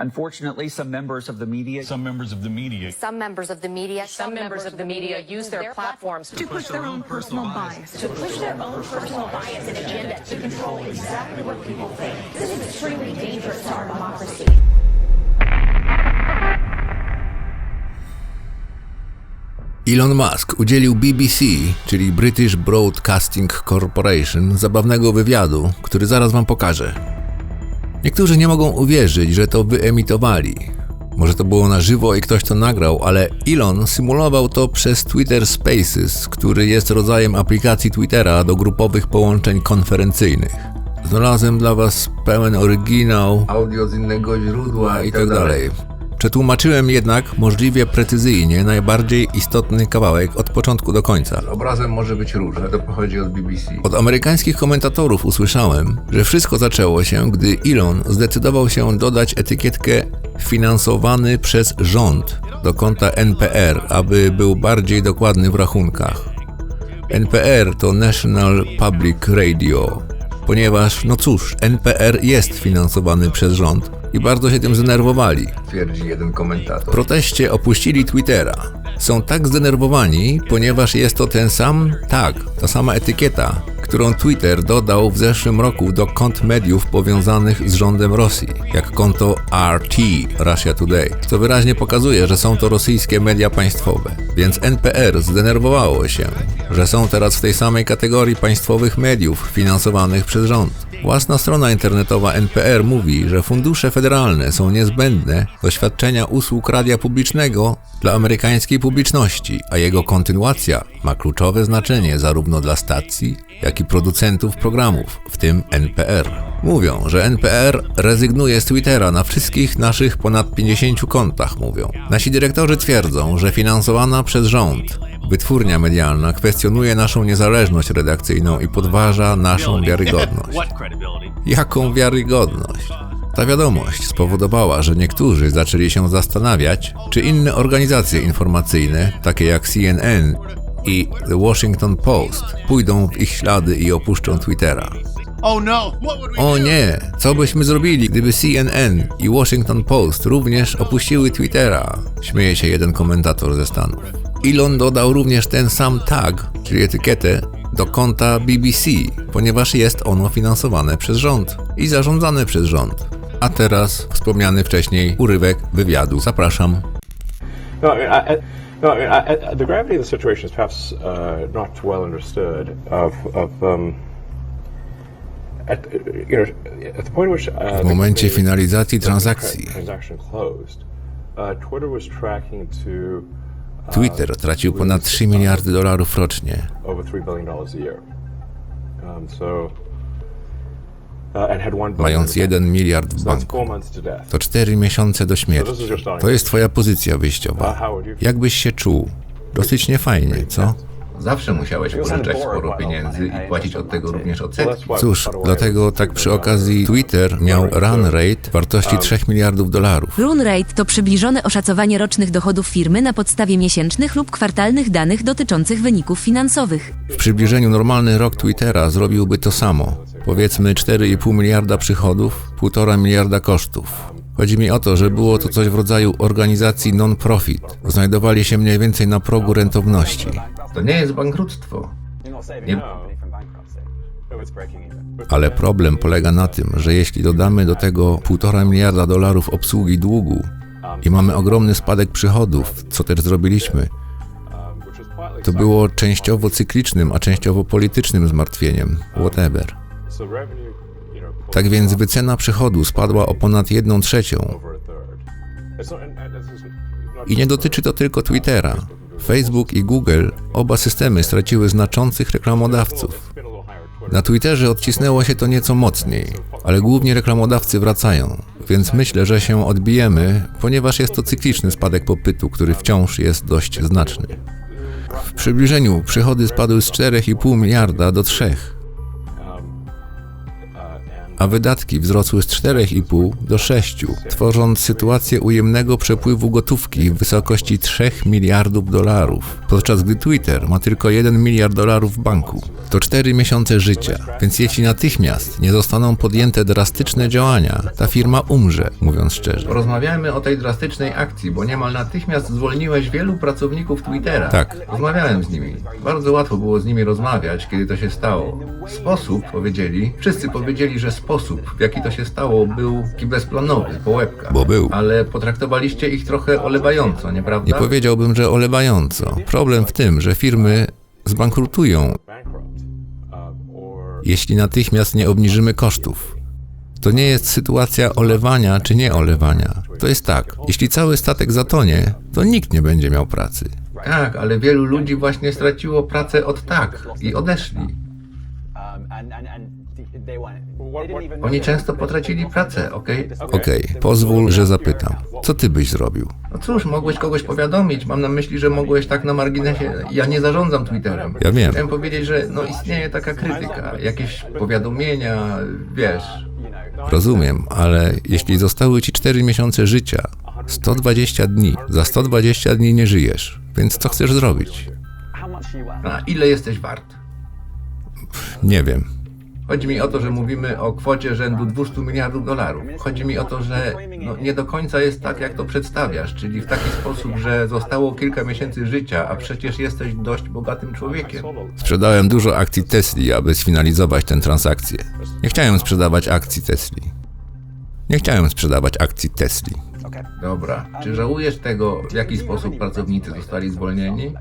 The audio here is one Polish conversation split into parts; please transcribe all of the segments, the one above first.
Unfortunately, some members of the media Some members of the media Some members of the media, Some members of the media use their platforms to push their own personal bias. to push their own personal bias and agenda to control exactly what people think. This is extremely dangerous to our democracy. Elon Musk udzielił BBC, czyli British Broadcasting Corporation, zabawnego wywiadu, który zaraz wam pokażę. Niektórzy nie mogą uwierzyć, że to wyemitowali. Może to było na żywo i ktoś to nagrał, ale Elon symulował to przez Twitter Spaces, który jest rodzajem aplikacji Twittera do grupowych połączeń konferencyjnych. Znalazłem dla was pełen oryginał, audio z innego źródła i dalej. Przetłumaczyłem jednak możliwie precyzyjnie najbardziej istotny kawałek od początku do końca. Obrazem może być różne, to pochodzi od BBC. Od amerykańskich komentatorów usłyszałem, że wszystko zaczęło się, gdy Elon zdecydował się dodać etykietkę finansowany przez rząd do konta NPR, aby był bardziej dokładny w rachunkach. NPR to National Public Radio, ponieważ, no cóż, NPR jest finansowany przez rząd i bardzo się tym zdenerwowali, twierdzi jeden komentator. W proteście opuścili Twittera. Są tak zdenerwowani, ponieważ jest to ten sam, tak, ta sama etykieta, którą Twitter dodał w zeszłym roku do kont mediów powiązanych z rządem Rosji, jak konto RT, Russia Today, co wyraźnie pokazuje, że są to rosyjskie media państwowe. Więc NPR zdenerwowało się, że są teraz w tej samej kategorii państwowych mediów finansowanych przez rząd. Własna strona internetowa NPR mówi, że fundusze federalne są niezbędne do świadczenia usług radia publicznego dla amerykańskiej publiczności, a jego kontynuacja ma kluczowe znaczenie zarówno dla stacji, jak i producentów programów, w tym NPR. Mówią, że NPR rezygnuje z Twittera na wszystkich naszych ponad 50 kontach, mówią. Nasi dyrektorzy twierdzą, że finansowana przez rząd wytwórnia medialna kwestionuje naszą niezależność redakcyjną i podważa naszą wiarygodność. Jaką wiarygodność? Ta wiadomość spowodowała, że niektórzy zaczęli się zastanawiać, czy inne organizacje informacyjne, takie jak CNN i The Washington Post, pójdą w ich ślady i opuszczą Twittera. Oh no! What would we O nie, co byśmy zrobili, gdyby CNN i Washington Post również opuściły Twittera? Śmieje się jeden komentator ze Stanów. Elon dodał również ten sam tag, czyli etykietę, do konta BBC, ponieważ jest ono finansowane przez rząd i zarządzane przez rząd. A teraz wspomniany wcześniej urywek wywiadu. Zapraszam. No, I mean, I, I, no, I mean, I, I, the gravity of the situation is perhaps uh, not well understood. Of, of um, W momencie finalizacji transakcji uh, Twitter uh, Twitter tracił ponad 3 miliardy dolarów rocznie. Um, uh, Mając in the bank. 1 miliard w banku. To 4 miesiące do śmierci. To jest twoja pozycja wyjściowa. Jak byś się czuł? Dosyć niefajnie, co? Zawsze musiałeś pożyczać sporo pieniędzy i płacić od tego również odsetki. Cóż, dlatego tak przy okazji Twitter miał run rate wartości 3 miliardów dolarów. Run rate to przybliżone oszacowanie rocznych dochodów firmy na podstawie miesięcznych lub kwartalnych danych dotyczących wyników finansowych. W przybliżeniu normalny rok Twittera zrobiłby to samo. Powiedzmy 4,5 miliarda przychodów, 1,5 miliarda kosztów. Chodzi mi o to, że było to coś w rodzaju organizacji non-profit. Znajdowali się mniej więcej na progu rentowności. To nie jest bankructwo. Nie. Ale problem polega na tym, że jeśli dodamy do tego 1,5 miliarda dolarów obsługi długu i mamy ogromny spadek przychodów, co też zrobiliśmy, to było częściowo cyklicznym, a częściowo politycznym zmartwieniem. Whatever. Tak więc wycena przychodu spadła o ponad 1 trzecią. I nie dotyczy to tylko Twittera. Facebook i Google, oba systemy straciły znaczących reklamodawców. Na Twitterze odcisnęło się to nieco mocniej, ale głównie reklamodawcy wracają, więc myślę, że się odbijemy, ponieważ jest to cykliczny spadek popytu, który wciąż jest dość znaczny. W przybliżeniu przychody spadły z 4,5 miliarda do 3. A wydatki wzrosły z 4,5 do 6, tworząc sytuację ujemnego przepływu gotówki w wysokości 3 miliardów dolarów, podczas gdy Twitter ma tylko 1 miliard dolarów w banku. To 4 miesiące życia, więc jeśli natychmiast nie zostaną podjęte drastyczne działania, ta firma umrze, mówiąc szczerze. Rozmawiajmy o tej drastycznej akcji, bo niemal natychmiast zwolniłeś wielu pracowników Twittera. Tak. Rozmawiałem z nimi. Bardzo łatwo było z nimi rozmawiać, kiedy to się stało. Sposób, powiedzieli, wszyscy powiedzieli, że sposób, w jaki to się stało, był taki bezplanowy, po łebkach. Bo był. Ale potraktowaliście ich trochę olewająco, nieprawda? Nie powiedziałbym, że olewająco. Problem w tym, że firmy zbankrutują, jeśli natychmiast nie obniżymy kosztów. To nie jest sytuacja olewania czy nie olewania. To jest tak, jeśli cały statek zatonie, to nikt nie będzie miał pracy. Tak, ale wielu ludzi właśnie straciło pracę od tak i odeszli. Oni często potracili pracę, okej? Okej, pozwól, że zapytam. Co ty byś zrobił? No cóż, mogłeś kogoś powiadomić. Mam na myśli, że mogłeś tak na marginesie. Ja nie zarządzam Twitterem. Ja wiem. Chciałem powiedzieć, że no istnieje taka krytyka, jakieś powiadomienia, wiesz. Rozumiem, ale jeśli zostały ci 4 miesiące życia, 120 dni, za 120 dni nie żyjesz, więc co chcesz zrobić? A ile jesteś wart? Nie wiem. Chodzi mi o to, że mówimy o kwocie rzędu 200 miliardów dolarów. Chodzi mi o to, że no, nie do końca jest tak, jak to przedstawiasz, czyli w taki sposób, że zostało kilka miesięcy życia, a przecież jesteś dość bogatym człowiekiem. Sprzedałem dużo akcji Tesli, aby sfinalizować tę transakcję. Nie chciałem sprzedawać akcji Tesli. Nie chciałem sprzedawać akcji Tesli. Dobra. Czy żałujesz tego, w jaki sposób pracownicy zostali zwolnieni?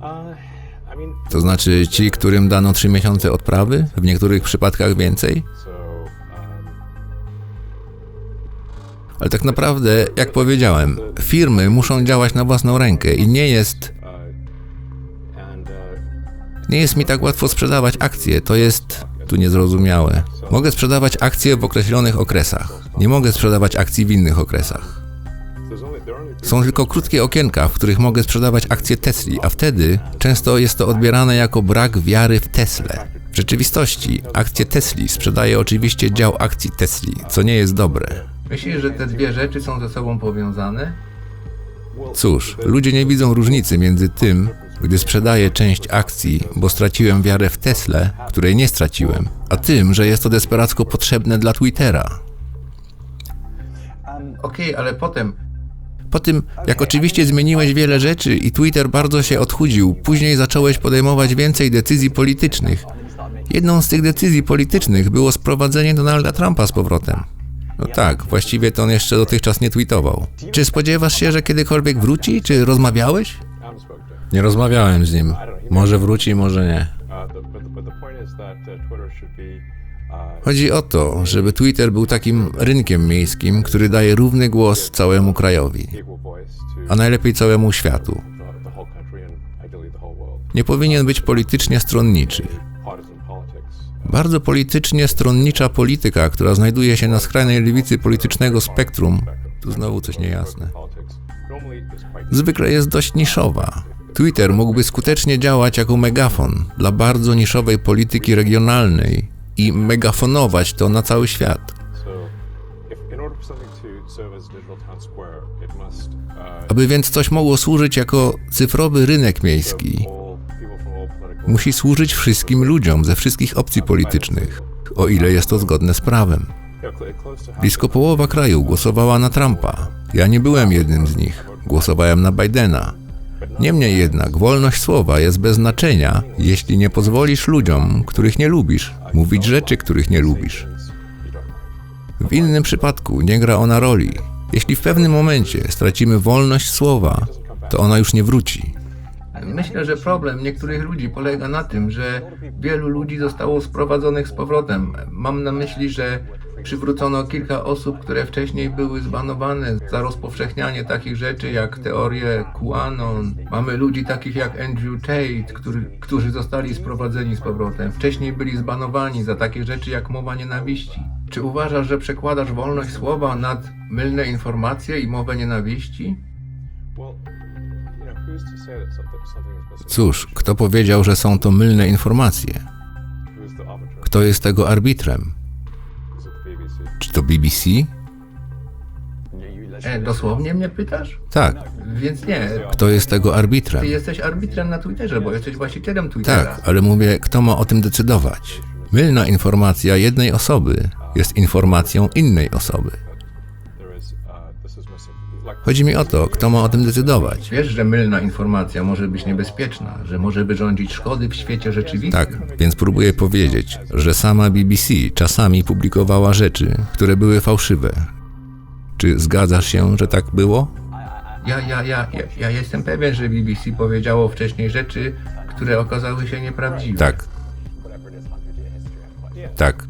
uh, To znaczy ci, którym dano 3 miesiące odprawy, w niektórych przypadkach więcej? um, Ale tak naprawdę, jak powiedziałem, firmy muszą działać na własną rękę i nie jest, uh, uh, nie jest mi tak łatwo sprzedawać akcje. To jest tu niezrozumiałe. Mogę sprzedawać akcje w określonych okresach. Nie mogę sprzedawać akcji w innych okresach. Są tylko krótkie okienka, w których mogę sprzedawać akcje Tesli, a wtedy często jest to odbierane jako brak wiary w Teslę. W rzeczywistości akcje Tesli sprzedaje oczywiście dział akcji Tesli, co nie jest dobre. Myślisz, że te dwie rzeczy są ze sobą powiązane? Cóż, ludzie nie widzą różnicy między tym, gdy sprzedaję część akcji, bo straciłem wiarę w Teslę, której nie straciłem, a tym, że jest to desperacko potrzebne dla Twittera. Okej, ale potem Po tym, jak oczywiście zmieniłeś wiele rzeczy i Twitter bardzo się odchudził, później zacząłeś podejmować więcej decyzji politycznych. Jedną z tych decyzji politycznych było sprowadzenie Donalda Trumpa z powrotem. No tak, właściwie to on jeszcze dotychczas nie tweetował. Czy spodziewasz się, że kiedykolwiek wróci? Czy rozmawiałeś? Nie rozmawiałem z nim. Może wróci, może nie. Chodzi o to, żeby Twitter był takim rynkiem miejskim, który daje równy głos całemu krajowi, a najlepiej całemu światu. Nie powinien być politycznie stronniczy. Bardzo politycznie stronnicza polityka, która znajduje się na skrajnej lewicy politycznego spektrum, tu znowu coś niejasne, zwykle jest dość niszowa. Twitter mógłby skutecznie działać jako megafon dla bardzo niszowej polityki regionalnej i megafonować to na cały świat. uh, Aby więc coś mogło służyć jako cyfrowy rynek miejski, musi służyć wszystkim ludziom ze wszystkich opcji politycznych, o ile jest to zgodne z prawem. Blisko połowa kraju głosowała na Trumpa. Ja nie byłem jednym z nich. Głosowałem na Bidena. Niemniej jednak wolność słowa jest bez znaczenia, jeśli nie pozwolisz ludziom, których nie lubisz, mówić rzeczy, których nie lubisz. W innym przypadku nie gra ona roli. Jeśli w pewnym momencie stracimy wolność słowa, to ona już nie wróci. Myślę, że problem niektórych ludzi polega na tym, że wielu ludzi zostało sprowadzonych z powrotem. Mam na myśli, że przywrócono kilka osób, które wcześniej były zbanowane za rozpowszechnianie takich rzeczy jak teorie QAnon. Mamy ludzi takich jak Andrew Tate, który, którzy zostali sprowadzeni z powrotem. Wcześniej byli zbanowani za takie rzeczy jak mowa nienawiści. Czy uważasz, że przekładasz wolność słowa nad mylne informacje i mowę nienawiści? Cóż, kto powiedział, że są to mylne informacje? Kto jest tego arbitrem? Czy to BBC? E, dosłownie mnie pytasz? Tak. Więc nie. Kto jest tego arbitrem? Ty jesteś arbitrem na Twitterze, bo jesteś właścicielem Twittera. Tak, ale mówię, kto ma o tym decydować? Mylna informacja jednej osoby jest informacją innej osoby. Chodzi mi o to, kto ma o tym decydować. Wiesz, że mylna informacja może być niebezpieczna, że może wyrządzić szkody w świecie rzeczywistym. Tak, więc próbuję powiedzieć, że sama BBC czasami publikowała rzeczy, które były fałszywe. Czy zgadzasz się, że tak było? Ja, ja, ja, ja, ja jestem pewien, że BBC powiedziało wcześniej rzeczy, które okazały się nieprawdziwe. Tak. Tak.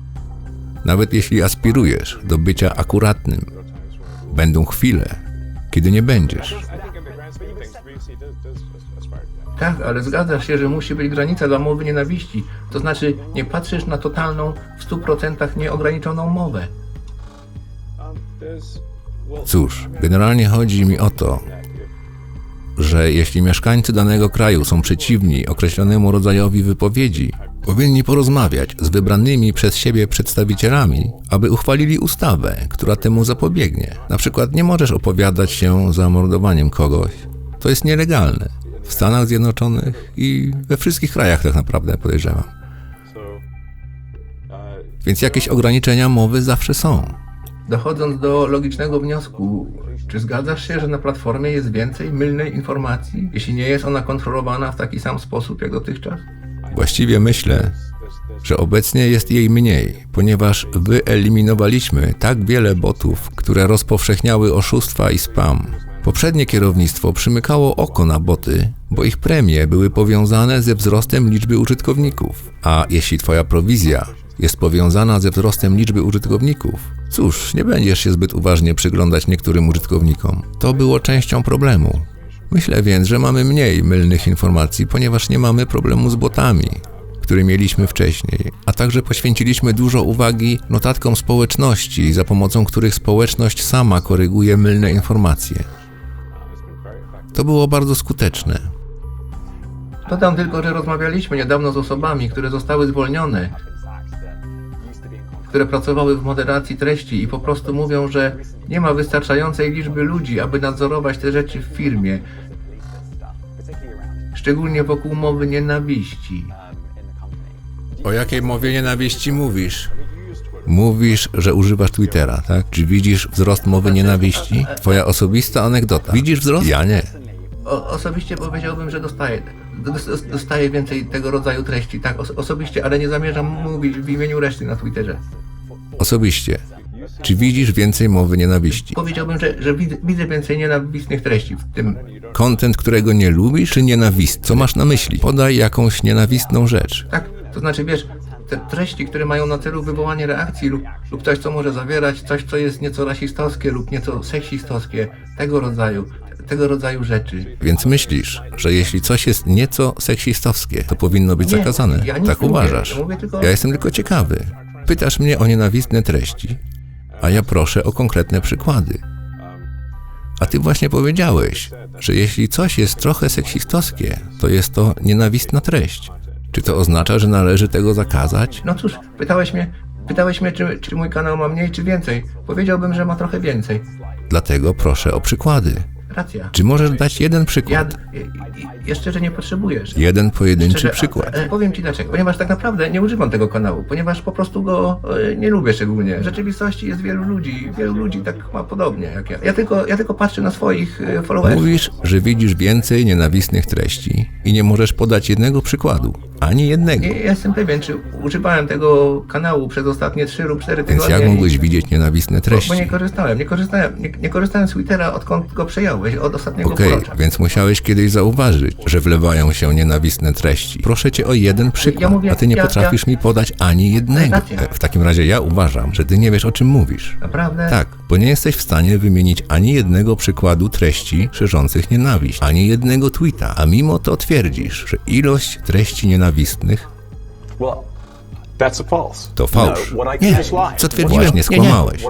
Nawet jeśli aspirujesz do bycia akuratnym, będą chwile, kiedy nie będziesz. Tak, ale zgadzasz się, że musi być granica dla mowy nienawiści. To znaczy, nie patrzysz na totalną, w 100% nieograniczoną mowę. Cóż, generalnie chodzi mi o to, że jeśli mieszkańcy danego kraju są przeciwni określonemu rodzajowi wypowiedzi, powinni porozmawiać z wybranymi przez siebie przedstawicielami, aby uchwalili ustawę, która temu zapobiegnie. Na przykład nie możesz opowiadać się za mordowaniem kogoś. To jest nielegalne. W Stanach Zjednoczonych i we wszystkich krajach tak naprawdę podejrzewam. Więc jakieś ograniczenia mowy zawsze są. Dochodząc do logicznego wniosku, czy zgadzasz się, że na platformie jest więcej mylnej informacji, jeśli nie jest ona kontrolowana w taki sam sposób jak dotychczas? Właściwie myślę, że obecnie jest jej mniej, ponieważ wyeliminowaliśmy tak wiele botów, które rozpowszechniały oszustwa i spam. Poprzednie kierownictwo przymykało oko na boty, bo ich premie były powiązane ze wzrostem liczby użytkowników. A jeśli twoja prowizja jest powiązana ze wzrostem liczby użytkowników, cóż, nie będziesz się zbyt uważnie przyglądać niektórym użytkownikom. To było częścią problemu. Myślę więc, że mamy mniej mylnych informacji, ponieważ nie mamy problemu z botami, który mieliśmy wcześniej, a także poświęciliśmy dużo uwagi notatkom społeczności, za pomocą których społeczność sama koryguje mylne informacje. To było bardzo skuteczne. Dodam tylko, że rozmawialiśmy niedawno z osobami, które zostały zwolnione, które pracowały w moderacji treści i po prostu mówią, że nie ma wystarczającej liczby ludzi, aby nadzorować te rzeczy w firmie. Szczególnie wokół mowy nienawiści. O jakiej mowie nienawiści mówisz? Mówisz, że używasz Twittera, tak? Czy widzisz wzrost mowy nienawiści? Twoja osobista anegdota. Widzisz wzrost? Ja nie. O, osobiście powiedziałbym, że dostaję, dos- dostaję więcej tego rodzaju treści, tak, os- osobiście, ale nie zamierzam mówić w imieniu reszty na Twitterze. Osobiście. Czy widzisz więcej mowy nienawiści? Powiedziałbym, że, że widzę, widzę więcej nienawistnych treści w tym. Kontent, którego nie lubisz, czy nienawistny? Co masz na myśli? Podaj jakąś nienawistną rzecz. Tak, to znaczy wiesz, te treści, które mają na celu wywołanie reakcji lub, lub coś, co może zawierać coś, co jest nieco rasistowskie lub nieco seksistowskie, tego rodzaju, tego rodzaju rzeczy. Więc myślisz, że jeśli coś jest nieco seksistowskie, to powinno być Nie, zakazane. ja nic tak nie mówię. uważasz. Ja mówię tylko- Ja jestem tylko ciekawy. Pytasz mnie o nienawistne treści, a ja proszę o konkretne przykłady. A ty właśnie powiedziałeś, że jeśli coś jest trochę seksistowskie, to jest to nienawistna treść. Czy to oznacza, że należy tego zakazać? No cóż, pytałeś mnie, pytałeś mnie, czy, czy mój kanał ma mniej, czy więcej. Powiedziałbym, że ma trochę więcej. Dlatego proszę o przykłady. Racja. Czy możesz dać jeden Ja, przykład? i- i- jeszcze, że nie potrzebujesz. Jeden pojedynczy Szczerze, przykład. e, Powiem ci dlaczego. Ponieważ tak naprawdę nie używam tego kanału, ponieważ po prostu go e, nie lubię szczególnie. W rzeczywistości jest wielu ludzi, wielu ludzi tak ma podobnie jak ja. Ja tylko, ja tylko patrzę na swoich e, followersów. Mówisz, że widzisz więcej nienawistnych treści i nie możesz podać jednego przykładu. Ani jednego. Nie jestem pewien, czy używałem tego kanału przez ostatnie 3 lub 4 Więc tygodnie. jak mógłbyś widzieć nienawistne Bo, bo treści? nie korzystałem, nie korzystałem, nie, nie korzystałem z Twittera odkąd go przejąłeś, od ostatniego Okej, półrocza. więc musiałeś kiedyś zauważyć, że wlewają się nienawistne treści. Proszę cię o jeden przykład, mówię, a ty nie ja- potrafisz mi podać ani jednego. Racja. E, W takim razie ja uważam, że ty nie wiesz o czym mówisz. Naprawdę? Tak, bo nie jesteś w stanie wymienić ani jednego przykładu treści szerzących nienawiść, ani jednego tweeta, a mimo to twierdzisz, że ilość treści nienawistnych well. To fałsz. what I Nie, co twierdziłeś, nie Nie, nie. skłamałeś.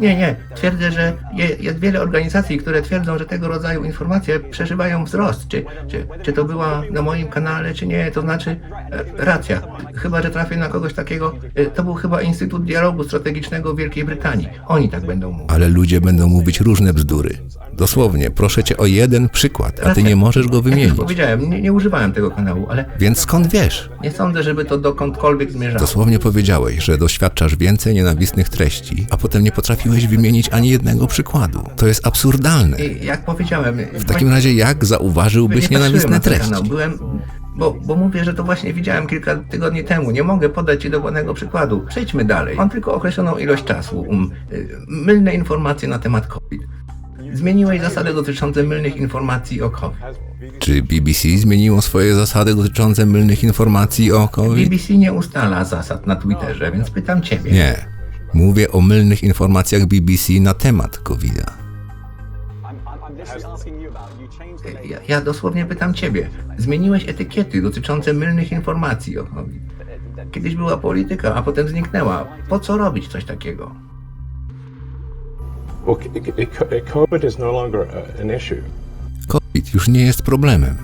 Nie, nie. Twierdzę, że je, jest wiele organizacji, które twierdzą, że tego rodzaju informacje przeżywają wzrost. Czy, czy, czy to była na moim kanale, czy nie, to znaczy e, racja. Chyba, że trafię na kogoś takiego. E, to był chyba Instytut Dialogu Strategicznego w Wielkiej Brytanii. Oni tak będą mówić. Ale ludzie będą mówić różne bzdury. Dosłownie, proszę cię o jeden przykład, a ty nie możesz go wymienić. powiedziałem, nie, nie używałem tego kanału, ale Więc skąd wiesz? nie sądzę, żeby to dokądkolwiek zmierzało. Dosłownie powiedziałeś, że doświadczasz więcej nienawistnych treści, a potem nie potrafiłeś wymienić ani jednego przykładu. To jest absurdalne. I jak powiedziałem... W takim razie jak zauważyłbyś nie nienawistne treści? kanał. Byłem, bo, bo mówię, że to właśnie widziałem kilka tygodni temu. Nie mogę podać Ci dokładnego przykładu. Przejdźmy dalej. Mam tylko określoną ilość czasu. Um, y, mylne informacje na temat COVID. Zmieniłeś zasady dotyczące mylnych informacji o COVID. Czy BBC zmieniło swoje zasady dotyczące mylnych informacji o COVID? BBC nie ustala zasad na Twitterze, więc pytam Ciebie. Nie. Mówię o mylnych informacjach BBC na temat COVID-a. Ja, ja dosłownie pytam Ciebie. Zmieniłeś etykiety dotyczące mylnych informacji o COVID. Kiedyś była polityka, a potem zniknęła. Po co robić coś takiego? Well, COVID is no longer uh, an issue. COVID już nie jest problemem.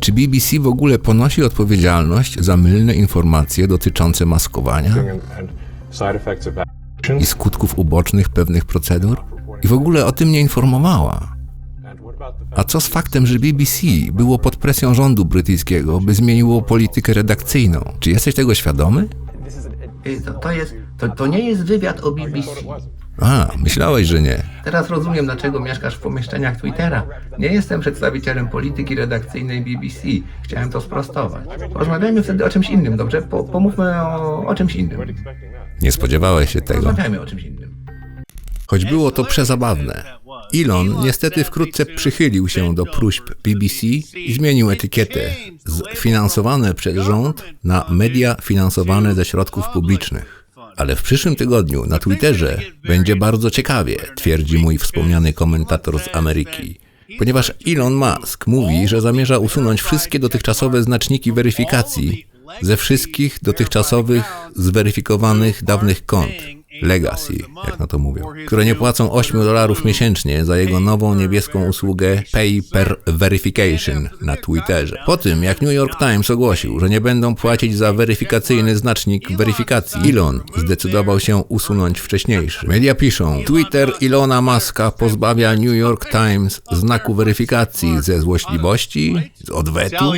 Czy BBC w ogóle ponosi odpowiedzialność za mylne informacje dotyczące maskowania i skutków ubocznych pewnych procedur? I w ogóle o tym nie informowała. A co z faktem, że BBC było pod presją rządu brytyjskiego, by zmieniło politykę redakcyjną? Czy jesteś tego świadomy? To, jest, to, to nie jest wywiad o BBC. A, myślałeś, że nie. Teraz rozumiem, dlaczego mieszkasz w pomieszczeniach Twittera. Nie jestem przedstawicielem polityki redakcyjnej BBC. Chciałem to sprostować. Porozmawiajmy wtedy o czymś innym, dobrze? Po, pomówmy o, o czymś innym. Nie spodziewałeś się tego. Porozmawiajmy o czymś innym. Choć było to przezabawne. Elon niestety wkrótce przychylił się do próśb BBC i zmienił etykietę z finansowane przez rząd na media finansowane ze środków publicznych. Ale w przyszłym tygodniu na Twitterze będzie bardzo ciekawie, twierdzi mój wspomniany komentator z Ameryki. Ponieważ Elon Musk mówi, że zamierza usunąć wszystkie dotychczasowe znaczniki weryfikacji ze wszystkich dotychczasowych zweryfikowanych dawnych kont. Legacy, jak na to mówią, które nie płacą 8 dolarów miesięcznie za jego nową niebieską usługę Pay per Verification na Twitterze. Po tym, jak New York Times ogłosił, że nie będą płacić za weryfikacyjny znacznik weryfikacji, Elon zdecydował się usunąć wcześniejszy. Media piszą, Twitter Ilona Muska pozbawia New York Times znaku weryfikacji ze złośliwości, z odwetu,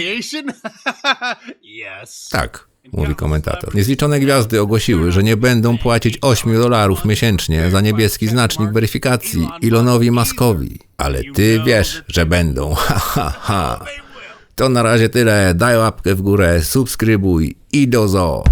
tak, mówi komentator. Niezliczone gwiazdy ogłosiły, że nie będą płacić 8 dolarów miesięcznie za niebieski znacznik weryfikacji Elonowi Muskowi. Ale ty wiesz, że będą. Ha, ha, ha. To na razie tyle. Daj łapkę w górę, subskrybuj i do zoo.